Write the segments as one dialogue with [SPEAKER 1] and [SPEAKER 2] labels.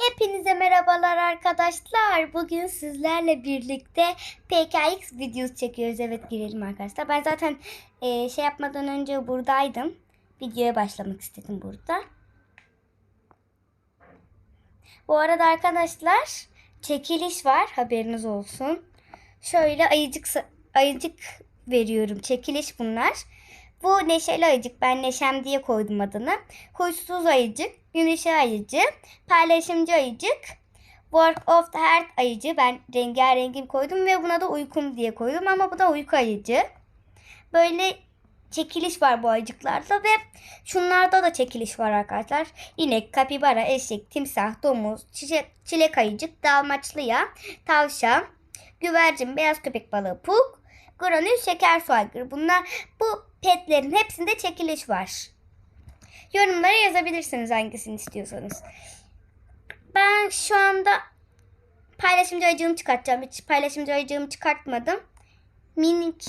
[SPEAKER 1] Hepinize merhabalar arkadaşlar. Bugün sizlerle birlikte PKX videosu çekiyoruz. Evet girelim arkadaşlar. Ben zaten e, şey yapmadan önce buradaydım. Videoya başlamak istedim burada. Bu arada arkadaşlar çekiliş var. Haberiniz olsun. Şöyle ayıcık ayıcık veriyorum. Çekiliş bunlar. Bu neşeli ayıcık. Ben Neşem diye koydum adını. Huysuz ayıcık, güneşli ayıcık, paylaşımcı ayıcık, Work of the Heart ayıcı. Ben rengarengi koydum ve buna da uykum diye koydum ama bu da uyku ayıcı. Böyle çekiliş var bu ayıcıklarda ve şunlarda da çekiliş var arkadaşlar. İnek, kapibara, eşek, timsah, domuz, çiçek, çilek ayıcık, dalmaçlıya, tavşan, güvercin, beyaz köpek balığı, puk, granül, şeker su aygırı. Bunlar bu petlerin hepsinde çekiliş var. Yorumlara yazabilirsiniz hangisini istiyorsanız. Ben şu anda paylaşımcı ayıcığımı çıkartacağım. Hiç paylaşımcı ayıcığımı çıkartmadım. Minik.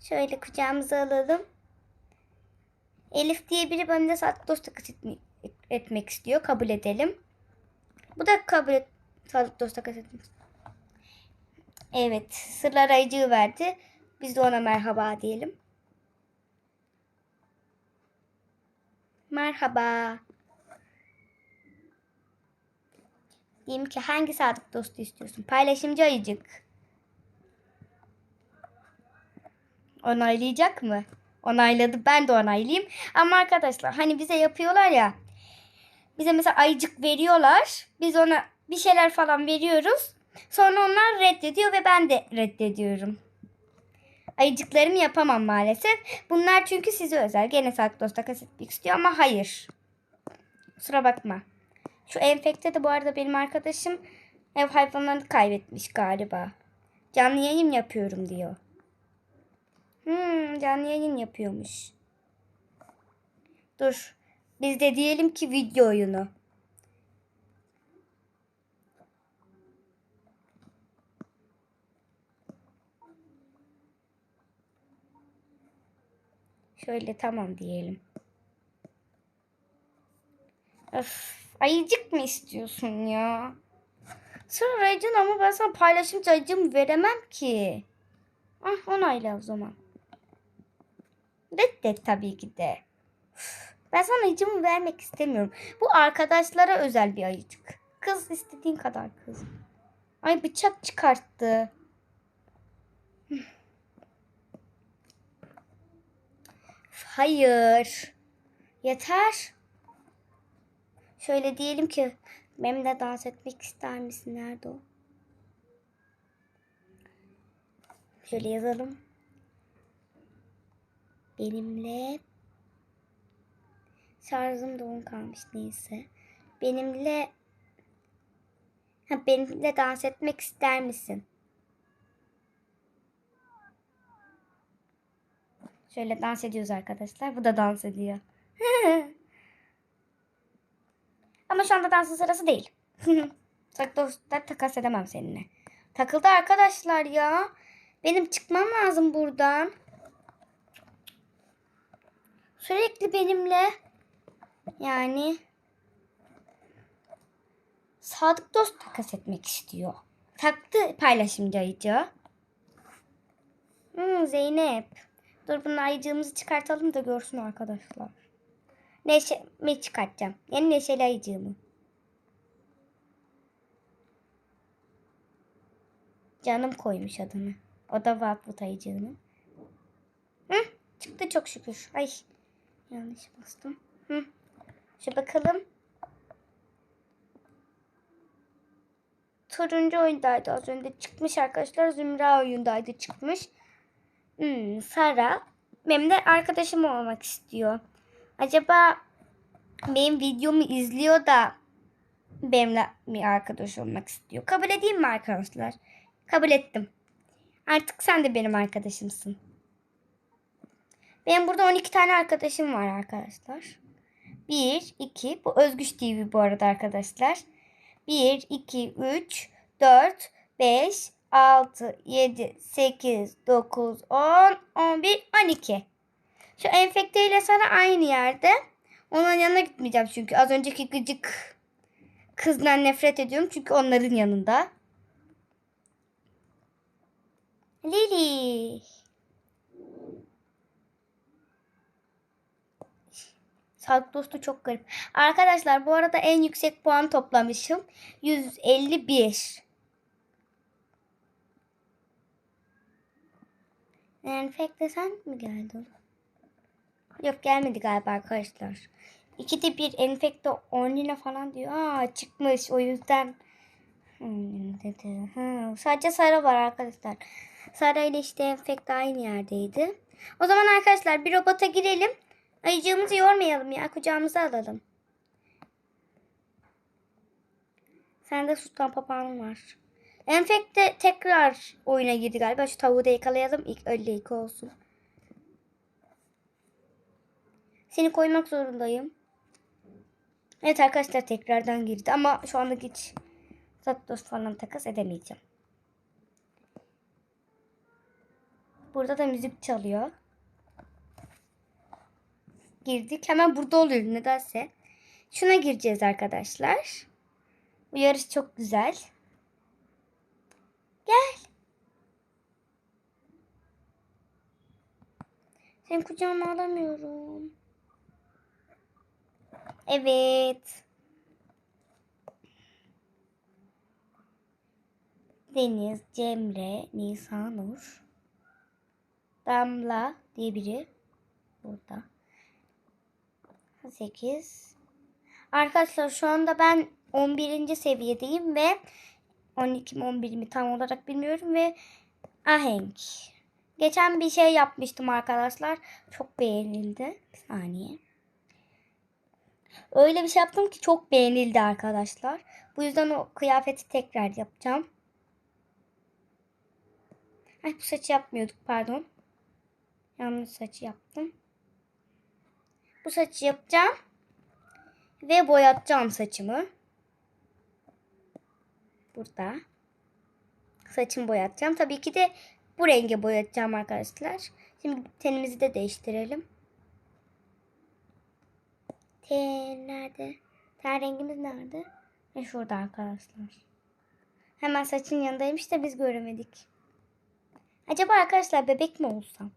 [SPEAKER 1] Şöyle kucağımıza alalım. Elif diye biri benimle saat dost takas etme- etmek istiyor. Kabul edelim. Bu da kabul et. Sağlık dost takas etmek Evet. Sırlar ayıcığı verdi. Biz de ona merhaba diyelim. Merhaba. Diyeyim ki hangi sadık dostu istiyorsun? Paylaşımcı ayıcık. Onaylayacak mı? Onayladı. Ben de onaylayayım. Ama arkadaşlar hani bize yapıyorlar ya. Bize mesela ayıcık veriyorlar. Biz ona bir şeyler falan veriyoruz. Sonra onlar reddediyor ve ben de reddediyorum. Ayıcıklarımı yapamam maalesef. Bunlar çünkü size özel. Gene sağlık dost takas etmek istiyor ama hayır. Kusura bakma. Şu enfekte de bu arada benim arkadaşım ev hayvanlarını kaybetmiş galiba. Canlı yayın yapıyorum diyor. Hmm, canlı yayın yapıyormuş. Dur. Biz de diyelim ki video oyunu. Şöyle tamam diyelim. Öf, ayıcık mı istiyorsun ya? Sen ayıcın ama ben sana paylaşımcı ayıcımı veremem ki. Ah onayla o zaman. Reddet tabii ki de. Ben sana ayıcımı vermek istemiyorum. Bu arkadaşlara özel bir ayıcık. Kız istediğin kadar kız. Ay bıçak çıkarttı. Hayır. Yeter. Şöyle diyelim ki benimle dans etmek ister misin? Nerede o? Şöyle yazalım. Benimle şarjım da kalmış neyse. Benimle ha, benimle dans etmek ister misin? Şöyle dans ediyoruz arkadaşlar. Bu da dans ediyor. Ama şu anda dansın sırası değil. Sak dostlar takas edemem seninle. Takıldı arkadaşlar ya. Benim çıkmam lazım buradan. Sürekli benimle yani sadık dost takas etmek istiyor. Taktı paylaşımcı ayıcı. Hmm, Zeynep. Dur bunun ayıcığımızı çıkartalım da görsün arkadaşlar. Neşemi çıkartacağım. Yeni neşeli ayıcığımı. Canım koymuş adını. O da Vakfut ayıcığını. Hı, çıktı çok şükür. Ay yanlış bastım. Hı. Şu bakalım. Turuncu oyundaydı az önce çıkmış arkadaşlar. Zümra oyundaydı çıkmış. Hmm, Sara benim de arkadaşım olmak istiyor. Acaba benim videomu izliyor da benimle bir arkadaş olmak istiyor. Kabul edeyim mi arkadaşlar? Kabul ettim. Artık sen de benim arkadaşımsın. Benim burada 12 tane arkadaşım var arkadaşlar. 1, 2, bu Özgüç TV bu arada arkadaşlar. 1, 2, 3, 4, 5, 6, 7, 8, 9, 10, 11, 12. Şu enfekte ile sana aynı yerde. Onun yanına gitmeyeceğim çünkü. Az önceki gıcık kızdan nefret ediyorum. Çünkü onların yanında. Lili. Sağlık dostu çok garip. Arkadaşlar bu arada en yüksek puan toplamışım. 151. Enfekte sen mi geldin? Yok gelmedi galiba arkadaşlar. İkide bir enfekte 10 lira falan diyor. Aa çıkmış o yüzden. Hmm, dedi. Ha, sadece Sara var arkadaşlar. Sara ile işte enfekte aynı yerdeydi. O zaman arkadaşlar bir robota girelim. Ayıcığımızı yormayalım ya. Kucağımıza alalım. Sende sultan papağanın var. Enfekte tekrar oyuna girdi galiba. Şu tavuğu da yakalayalım. İlk öyle ilk olsun. Seni koymak zorundayım. Evet arkadaşlar tekrardan girdi ama şu anda hiç Zapdos falan takas edemeyeceğim. Burada da müzik çalıyor. Girdik. Hemen burada oluyor nedense. Şuna gireceğiz arkadaşlar. Bu yarış çok güzel. Gel. Seni kucağıma alamıyorum. Evet. Deniz, Cemre, Nisanur, Damla diye biri burada. 8. Arkadaşlar şu anda ben 11. seviyedeyim ve 12 mi 11 mi tam olarak bilmiyorum ve ahenk. Geçen bir şey yapmıştım arkadaşlar. Çok beğenildi. Bir saniye. Öyle bir şey yaptım ki çok beğenildi arkadaşlar. Bu yüzden o kıyafeti tekrar yapacağım. Ay bu saçı yapmıyorduk pardon. Yanlış saçı yaptım. Bu saçı yapacağım. Ve boyatacağım saçımı. Burada. Saçımı boyatacağım. Tabii ki de bu renge boyatacağım arkadaşlar. Şimdi tenimizi de değiştirelim. Ten nerede? Ten rengimiz nerede? E şurada arkadaşlar. Hemen saçın yanındaymış da biz göremedik. Acaba arkadaşlar bebek mi olsam?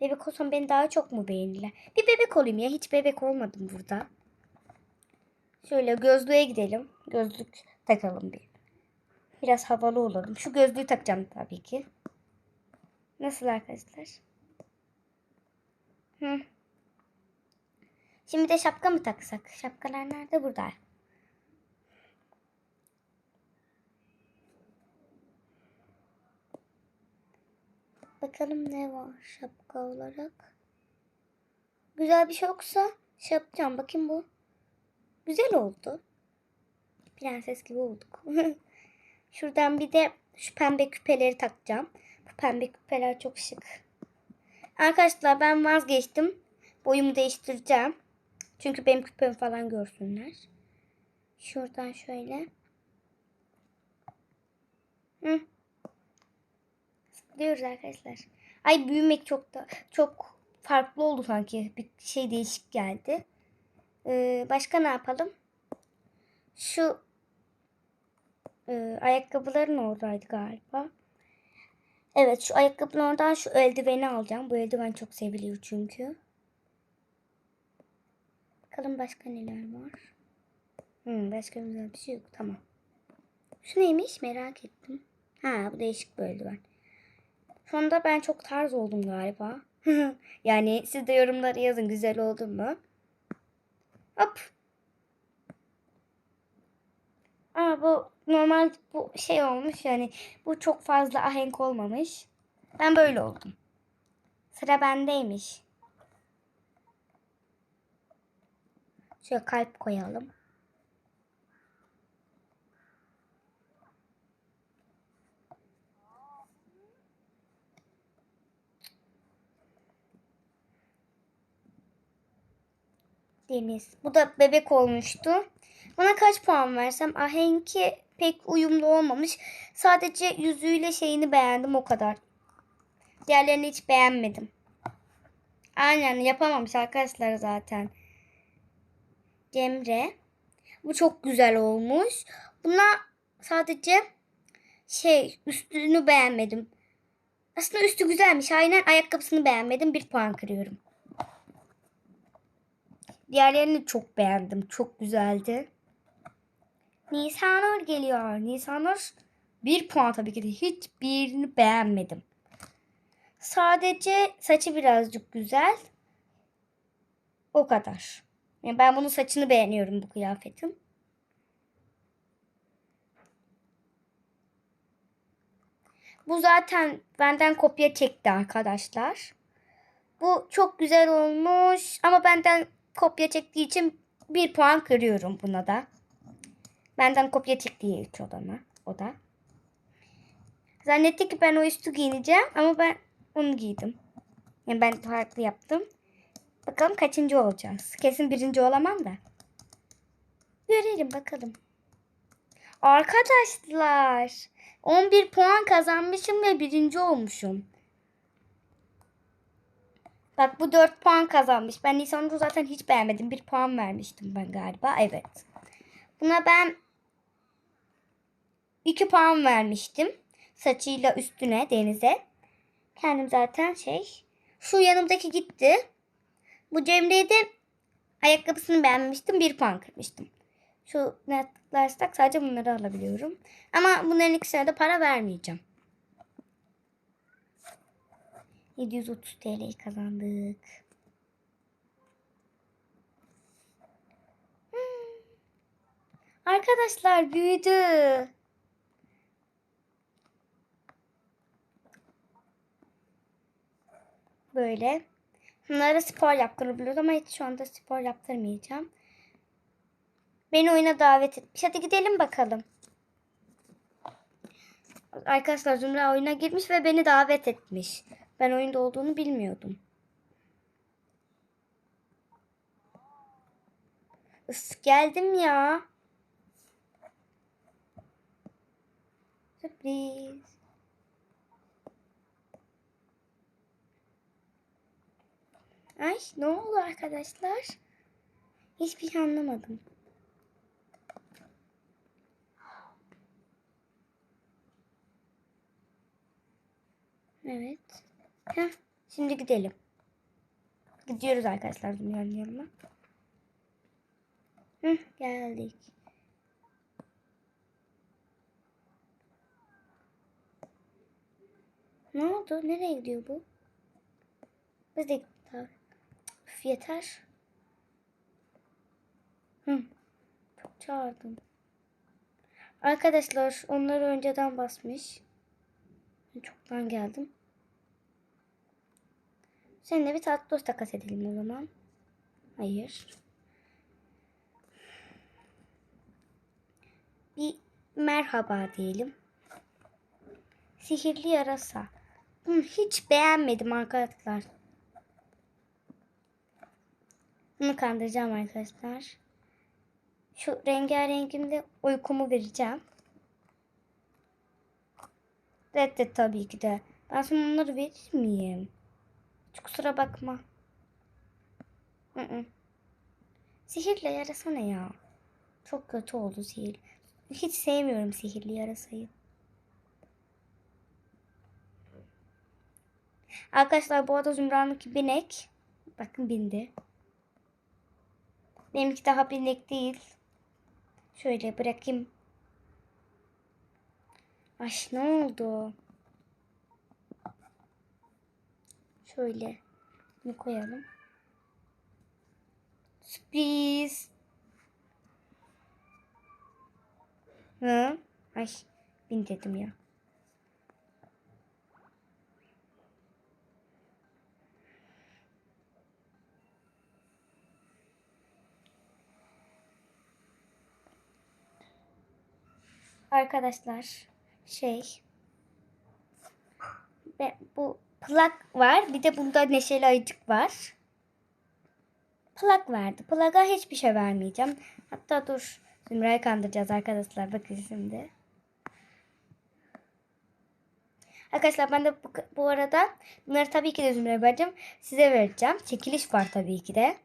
[SPEAKER 1] Bebek olsam beni daha çok mu beğenirler? Bir bebek olayım ya. Hiç bebek olmadım burada. Şöyle gözlüğe gidelim. Gözlük takalım bir. Biraz havalı olalım. Şu gözlüğü takacağım tabii ki. Nasıl arkadaşlar? Hı. Şimdi de şapka mı taksak? Şapkalar nerede? Burada. Bakalım ne var şapka olarak. Güzel bir şey yoksa şey yapacağım. Bakayım bu. Güzel oldu. Prenses gibi olduk. Şuradan bir de şu pembe küpeleri takacağım. Bu pembe küpeler çok şık. Arkadaşlar ben vazgeçtim. Boyumu değiştireceğim. Çünkü benim küpemi falan görsünler. Şuradan şöyle. Diyoruz arkadaşlar. Ay büyümek çok da çok farklı oldu sanki. Bir şey değişik geldi. Ee, başka ne yapalım? Şu e, ayakkabıların oradaydı galiba. Evet şu ayakkabının oradan şu eldiveni alacağım. Bu eldiven çok seviliyor çünkü. Bakalım başka neler var. Hmm, başka güzel bir şey yok. Tamam. Şu neymiş merak ettim. Ha bu değişik bir eldiven. Anda ben çok tarz oldum galiba. yani siz de yorumlara yazın güzel oldu mu? Hop. Aa bu normal bu şey olmuş yani bu çok fazla ahenk olmamış. Ben böyle oldum. Sıra bendeymiş. Şöyle kalp koyalım. Deniz. Bu da bebek olmuştu. Buna kaç puan versem? Ahenk'i pek uyumlu olmamış. Sadece yüzüyle şeyini beğendim o kadar. Diğerlerini hiç beğenmedim. Aynen yapamamış arkadaşlar zaten. Cemre. Bu çok güzel olmuş. Buna sadece şey üstünü beğenmedim. Aslında üstü güzelmiş. Aynen ayakkabısını beğenmedim. Bir puan kırıyorum. Diğerlerini çok beğendim. Çok güzeldi. Nisanur geliyor. Nisanur bir puan tabii ki de. Hiçbirini beğenmedim. Sadece saçı birazcık güzel. O kadar. Yani ben bunun saçını beğeniyorum bu kıyafetin. Bu zaten benden kopya çekti arkadaşlar. Bu çok güzel olmuş ama benden kopya çektiği için bir puan kırıyorum buna da. Benden kopya çektiği için odana, o da. Zannetti ki ben o üstü giyineceğim ama ben onu giydim. Yani ben farklı yaptım. Bakalım kaçıncı olacağız. Kesin birinci olamam da. Görelim bakalım. Arkadaşlar 11 puan kazanmışım ve birinci olmuşum. Bak bu 4 puan kazanmış. Ben Nisan'da zaten hiç beğenmedim. 1 puan vermiştim ben galiba. Evet. Buna ben 2 puan vermiştim. Saçıyla üstüne denize. Kendim zaten şey. Şu yanımdaki gitti. Bu Cemre'ye de ayakkabısını beğenmiştim. 1 puan kırmıştım. Şu ne sadece bunları alabiliyorum. Ama bunların ikisine de para vermeyeceğim. 730 TL'yi kazandık. Hmm. Arkadaşlar büyüdü. Böyle. Bunlara spor yaptırabiliyoruz ama hiç şu anda spor yaptırmayacağım. Beni oyuna davet etmiş. Hadi gidelim bakalım. Arkadaşlar Zümra oyuna girmiş ve beni davet etmiş. Ben oyunda olduğunu bilmiyordum. Is, geldim ya. Sürpriz. Ay ne oldu arkadaşlar? Hiçbir şey anlamadım. Evet. Heh, şimdi gidelim. Gidiyoruz arkadaşlar dünyanın yanına. Hı, geldik. Ne oldu? Nereye gidiyor bu? Biz de yeter. Hı. Çok çağırdım. Arkadaşlar onları önceden basmış. Çoktan geldim. Seninle bir tatlı dost takas edelim o zaman. Hayır. Bir merhaba diyelim. Sihirli yarasa. Hiç beğenmedim arkadaşlar. Bunu kandıracağım arkadaşlar. Şu rengarengimde uykumu vereceğim. Reddet tabii ki de. Ben sana onları verir miyim? Hiç kusura bakma. Hı -hı. Sihirle yarasa ne ya? Çok kötü oldu sihir. Hiç sevmiyorum sihirli yarasayı. Arkadaşlar bu arada Zümra'nınki binek. Bakın bindi. Benimki daha binek değil. Şöyle bırakayım. Ay ne oldu? Şöyle bunu koyalım. Sürpriz. Hı? Ay bin dedim ya. Arkadaşlar şey ve bu plak var. Bir de bunda neşeli ayıcık var. Plak verdi. Plaga hiçbir şey vermeyeceğim. Hatta dur. Zümra'yı kandıracağız arkadaşlar. Bakın şimdi. Arkadaşlar ben de bu, bu arada bunları tabii ki de Zümra'ya vereceğim. Size vereceğim. Çekiliş var tabii ki de.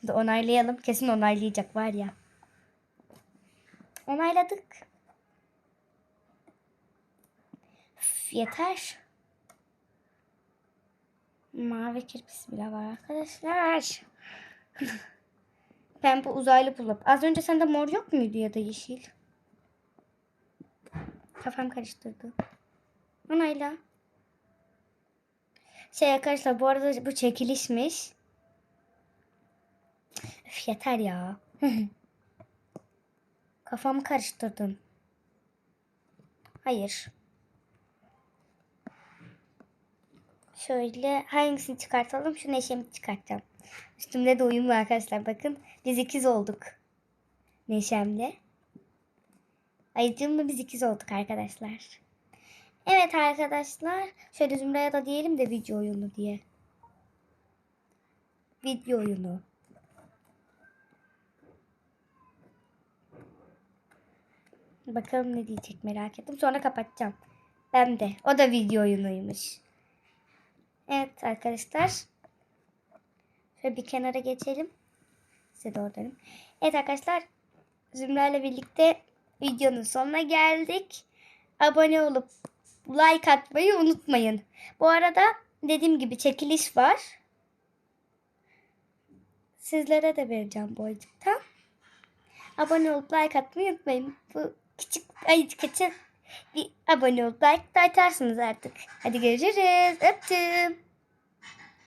[SPEAKER 1] Şimdi onaylayalım. Kesin onaylayacak var ya. Onayladık. Üf, yeter. Mavi kirpisi bile var arkadaşlar. Pembe uzaylı bulup. Az önce sende mor yok muydu ya da yeşil? Kafam karıştırdı. Onayla. Şey arkadaşlar bu arada bu çekilişmiş. Üf, yeter ya. Kafamı karıştırdın. Hayır. Şöyle hangisini çıkartalım? Şu neşemi çıkartacağım. Üstümde de uyumlu arkadaşlar. Bakın biz ikiz olduk. Neşemle. Ayıcığımla biz ikiz olduk arkadaşlar. Evet arkadaşlar. Şöyle Zümra'ya da diyelim de video oyunu diye. Video oyunu. Bakalım ne diyecek merak ettim. Sonra kapatacağım. Ben de. O da video oyunuymuş. Evet arkadaşlar. Şöyle bir kenara geçelim. Size doğru dönün. Evet arkadaşlar. Zümra ile birlikte videonun sonuna geldik. Abone olup like atmayı unutmayın. Bu arada dediğim gibi çekiliş var. Sizlere de vereceğim bu ayıcıktan. Abone olup like atmayı unutmayın. Bu küçük ayıcık için bir abone olup like da atarsınız artık. Hadi görüşürüz. Öptüm.